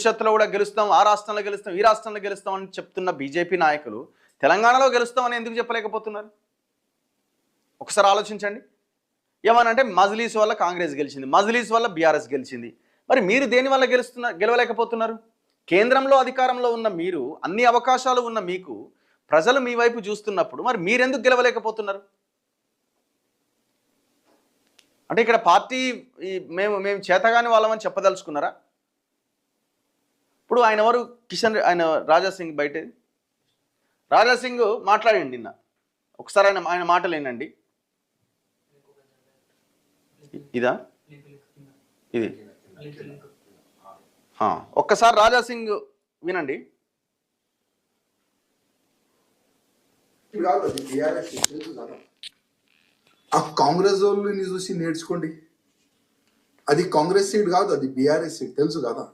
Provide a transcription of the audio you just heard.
భవిష్యత్తులో కూడా గెలుస్తాం ఆ రాష్ట్రంలో గెలుస్తాం ఈ రాష్ట్రంలో గెలుస్తాం అని చెప్తున్న బీజేపీ నాయకులు తెలంగాణలో గెలుస్తామని ఎందుకు చెప్పలేకపోతున్నారు? ఒకసారి ఆలోచించండి. ఏమనంటే మజ్లీస్ వల్ల కాంగ్రెస్ గెలిచింది మజ్లీస్ వల్ల బీఆర్ఎస్ గెలిచింది. మరి మీరు దేని వల్ల గెలుస్తున్న గెలవలేకపోతున్నారు? కేంద్రంలో అధికారంలో ఉన్న మీరు అన్ని అవకాశాలు ఉన్న మీకు ప్రజలు మీ వైపు చూస్తున్నప్పుడు మరి మీరెందుకు గెలవలేకపోతున్నారు? అంటే ఇక్కడ పార్టీ మేము మేము చేతగాని వాళ్ళమని చెప్పదలుచుకున్నారా? ఇప్పుడు ఆయన ఎవరు? కిషన్ ఆయన రాజా సింగ్ బయట. రాజా సింగ్ మాట్లాడండి నిన్న. ఒకసారి ఆయన ఆయన మాటలు ఏంటండి ఇదా? ఇది. ఒక్కసారి రాజా సింగ్ వినండి. ఆ కాంగ్రెస్ వాళ్ళని చూసి నేర్చుకోండి. అది కాంగ్రెస్ సీట్ కాదు అది బీఆర్ఎస్ సీట్. తెలుసు కదా?